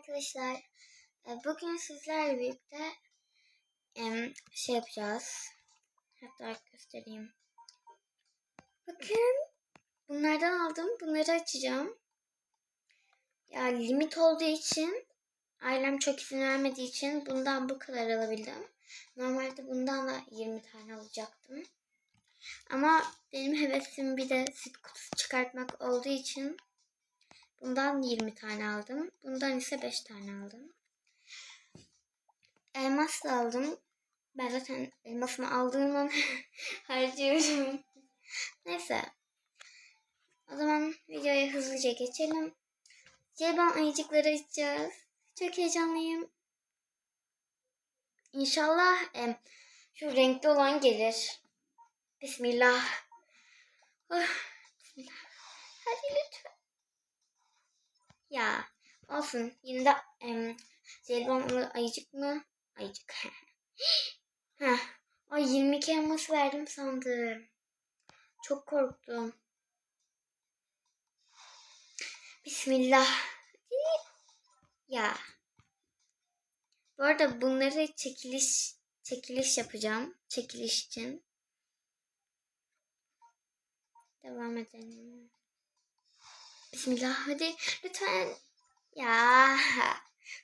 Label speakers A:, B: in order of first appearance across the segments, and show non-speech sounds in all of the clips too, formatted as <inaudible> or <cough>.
A: arkadaşlar. Ee, Bugün sizlerle birlikte em, şey yapacağız. Hatta göstereyim. Bakın. Bunlardan aldım. Bunları açacağım. Ya limit olduğu için ailem çok izin vermediği için bundan bu kadar alabildim. Normalde bundan da 20 tane alacaktım. Ama benim hevesim bir de süt kutusu çıkartmak olduğu için Bundan 20 tane aldım. Bundan ise 5 tane aldım. Elmas da aldım. Ben zaten elmasımı aldığımdan <laughs> harcıyorum. Neyse. O zaman videoya hızlıca geçelim. Ceyban ayıcıkları açacağız. Çok heyecanlıyım. İnşallah em, şu renkli olan gelir. Bismillah. Oh, bismillah. Hadi lütfen. Ya olsun. Yine de em, Zelbonlu ayıcık mı? Ayıcık. <laughs> Heh. Ay 22 elması verdim sandım. Çok korktum. Bismillah. Ya. Bu arada bunları çekiliş çekiliş yapacağım. Çekiliş için. Devam edelim. Bismillah hadi lütfen. Ya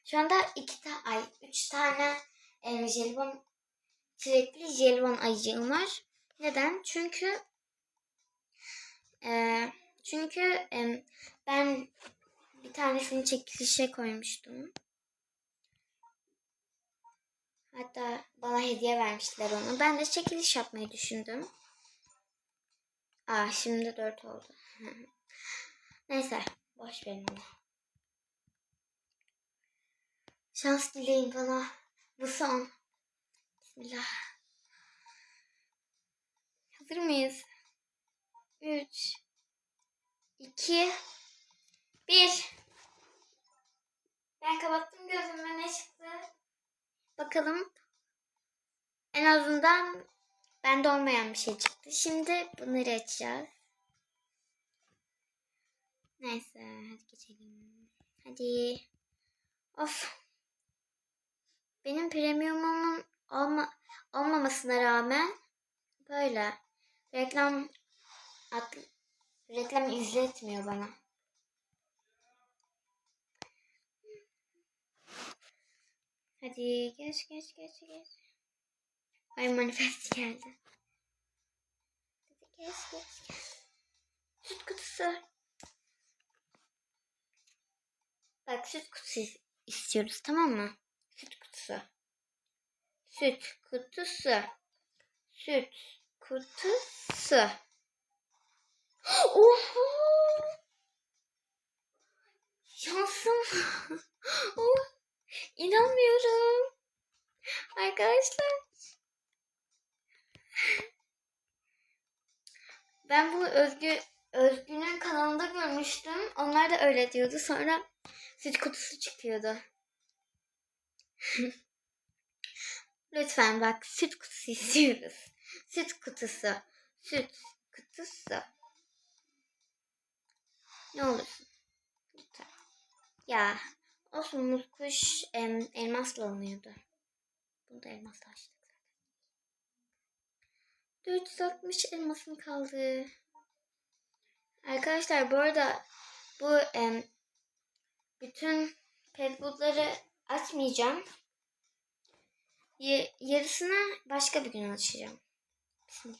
A: şu anda iki tane ay üç tane e, jelibon çilekli jelibon ayıcığım var. Neden? Çünkü e, çünkü e, ben bir tanesini çekilişe koymuştum. Hatta bana hediye vermişler onu. Ben de çekiliş yapmayı düşündüm. Aa şimdi dört oldu. <laughs> Neyse boş verin onu. Şans dileyin bana. Bu son. Bismillah. Hazır mıyız? 3 2 1 Ben kapattım gözümü ne çıktı? Bakalım. En azından bende olmayan bir şey çıktı. Şimdi bunları açacağız. Neyse hadi geçelim. Hadi. Of. Benim premiumumun olma, olmamasına rağmen böyle reklam at, reklam izletmiyor bana. Hadi geç geç geç geç. Ay manifest geldi. Hadi geç geç geç. Süt kutusu. Bak süt kutusu istiyoruz tamam mı? Süt kutusu. Süt kutusu. Süt kutusu. Oho! Şansım. <laughs> oh, inanmıyorum. Arkadaşlar. Ben bunu Özgü Özgün'ün kanalında görmüştüm. Onlar da öyle diyordu. Sonra süt kutusu çıkıyordu. <laughs> Lütfen bak süt kutusu istiyoruz. Süt kutusu. Süt kutusu. Ne olursun. Lütfen. Ya olsun muz kuş em, elmasla alınıyordu. Bunu da elmasla açtık zaten. 460 elmasım kaldı. Arkadaşlar bu arada bu em, bütün petbootları açmayacağım. Y- yarısını başka bir gün açacağım. Bismillah.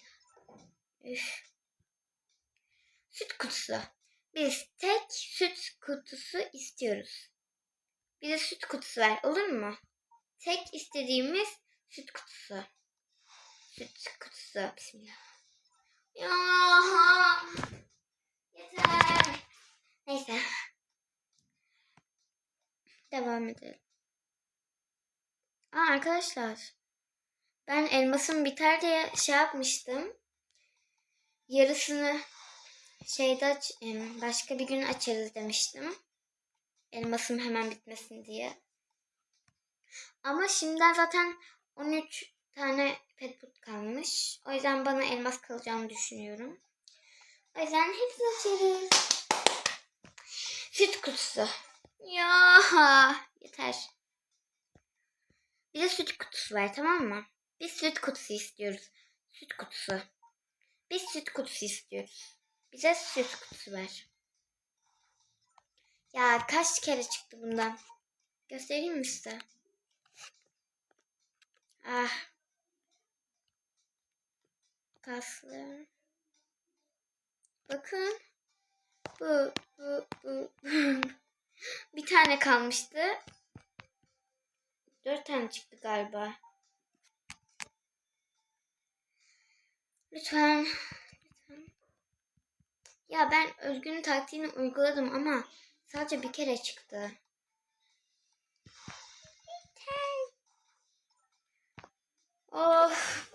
A: Süt kutusu. Biz tek süt kutusu istiyoruz. Bize süt kutusu ver olur mu? Tek istediğimiz süt kutusu. Süt kutusu. Bismillah. Ya. Yeter. Neyse. Devam edelim. Aa arkadaşlar. Ben elmasım biter diye şey yapmıştım. Yarısını şeyde aç, em, başka bir gün açarız demiştim. Elmasım hemen bitmesin diye. Ama şimdiden zaten 13 tane petput kalmış. O yüzden bana elmas kalacağını düşünüyorum. O yüzden hepsini açarız. Süt kutusu. Ya yeter. Bize süt kutusu ver tamam mı? Biz süt kutusu istiyoruz. Süt kutusu. Biz süt kutusu istiyoruz. Bize süt kutusu ver. Ya kaç kere çıktı bundan? Göstereyim mi size? Ah. Kaslı. Bakın. Bu, bu, bu. Bir tane kalmıştı. Dört tane çıktı galiba. Lütfen. Lütfen. Ya ben Özgün'ün taktiğini uyguladım ama sadece bir kere çıktı. Of.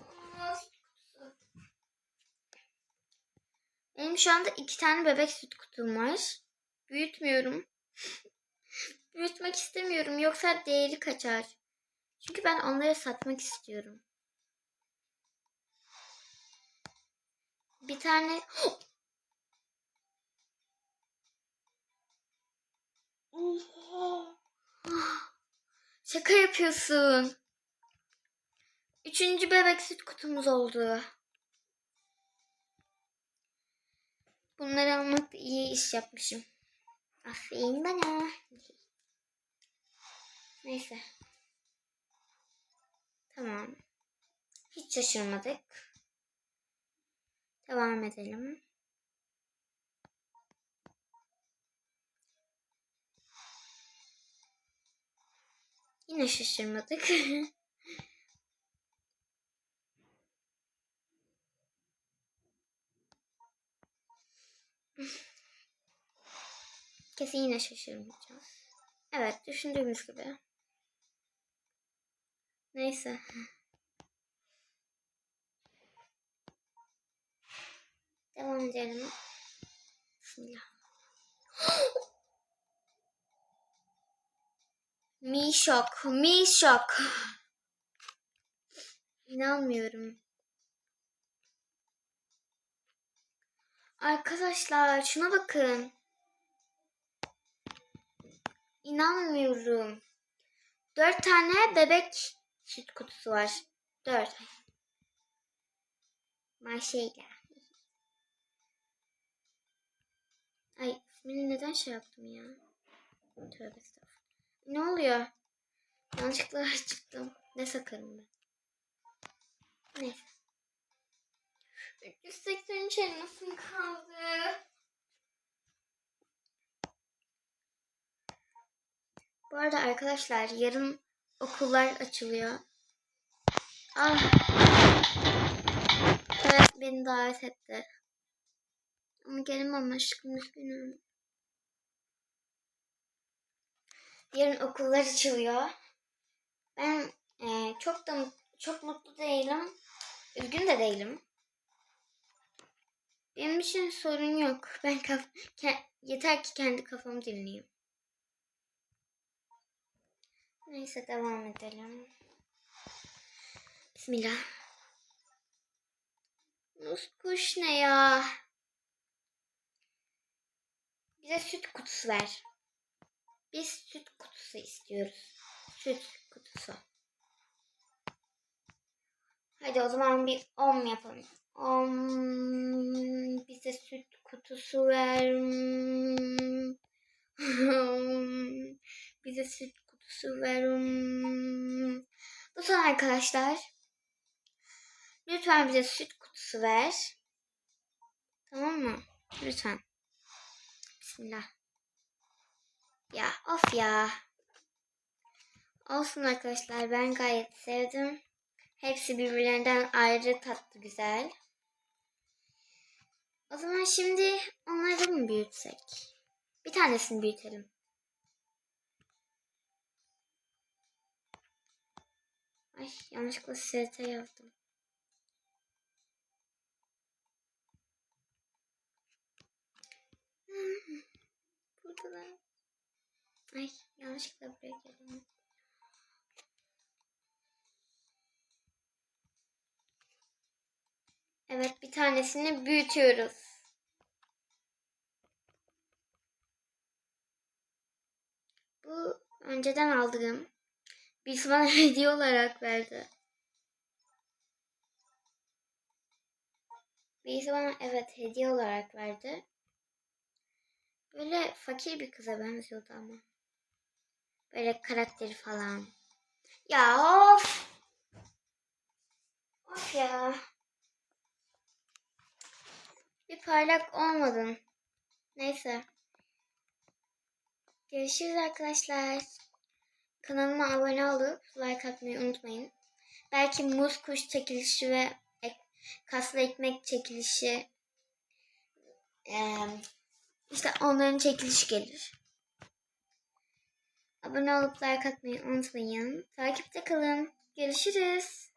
A: Benim şu anda iki tane bebek süt kutum var. Büyütmüyorum. Büyütmek istemiyorum yoksa değeri kaçar. Çünkü ben onları satmak istiyorum. Bir tane. Şaka yapıyorsun. Üçüncü bebek süt kutumuz oldu. Bunları almakta iyi iş yapmışım. Aferin bana. Neyse. Tamam. Hiç şaşırmadık. Devam edelim. Yine şaşırmadık. <laughs> <laughs> Kesin yine şaşırmayacağız. Evet, düşündüğümüz gibi. Neyse. Devam edelim. Bismillah. <gasps> Mi şok, mi şok. İnanmıyorum. Arkadaşlar şuna bakın. İnanmıyorum. Dört tane bebek süt kutusu var. Dört. Maşallah. Ay ismini neden şey yaptım ya? Tövbe. Ne oluyor? Yanlışlıkla <laughs> çıktım. Ne sakarım ben? Neyse. 383 elmasım kaldı. Bu arada arkadaşlar yarın okullar açılıyor. Ah. Evet beni davet etti. Ama gelemem aşkım üzgünüm. Yarın okullar açılıyor. Ben e, çok da çok mutlu değilim. Üzgün de değilim. Benim için sorun yok. Ben kaf yeter ki kendi kafamı dinleyeyim. Neyse devam edelim. Bismillah. Nus kuş ne ya? Bize süt kutusu ver. Biz süt kutusu istiyoruz. Süt kutusu. Hadi o zaman bir om yapalım. Om bize süt kutusu ver. <laughs> bize süt ver. Bu son arkadaşlar. Lütfen bize süt kutusu ver. Tamam mı? Lütfen. Bismillah. Ya of ya. Olsun arkadaşlar ben gayet sevdim. Hepsi birbirlerinden ayrı tatlı güzel. O zaman şimdi onları mı büyütsek? Bir tanesini büyütelim. Ay yanlışlıkla ST yazdım. <laughs> Buradalar. Ay yanlışlıkla buraya geldim. Evet bir tanesini büyütüyoruz. önceden aldığım birisi bana <laughs> hediye olarak verdi. Birisi bana evet hediye olarak verdi. Böyle fakir bir kıza benziyordu ama. Böyle karakteri falan. Ya of. Of ya. Bir parlak olmadın. Neyse. Görüşürüz arkadaşlar. Kanalıma abone olup like atmayı unutmayın. Belki muz kuş çekilişi ve ek, kaslı ekmek çekilişi eee, işte onların çekilişi gelir. Abone olup like atmayı unutmayın. Takipte kalın. Görüşürüz.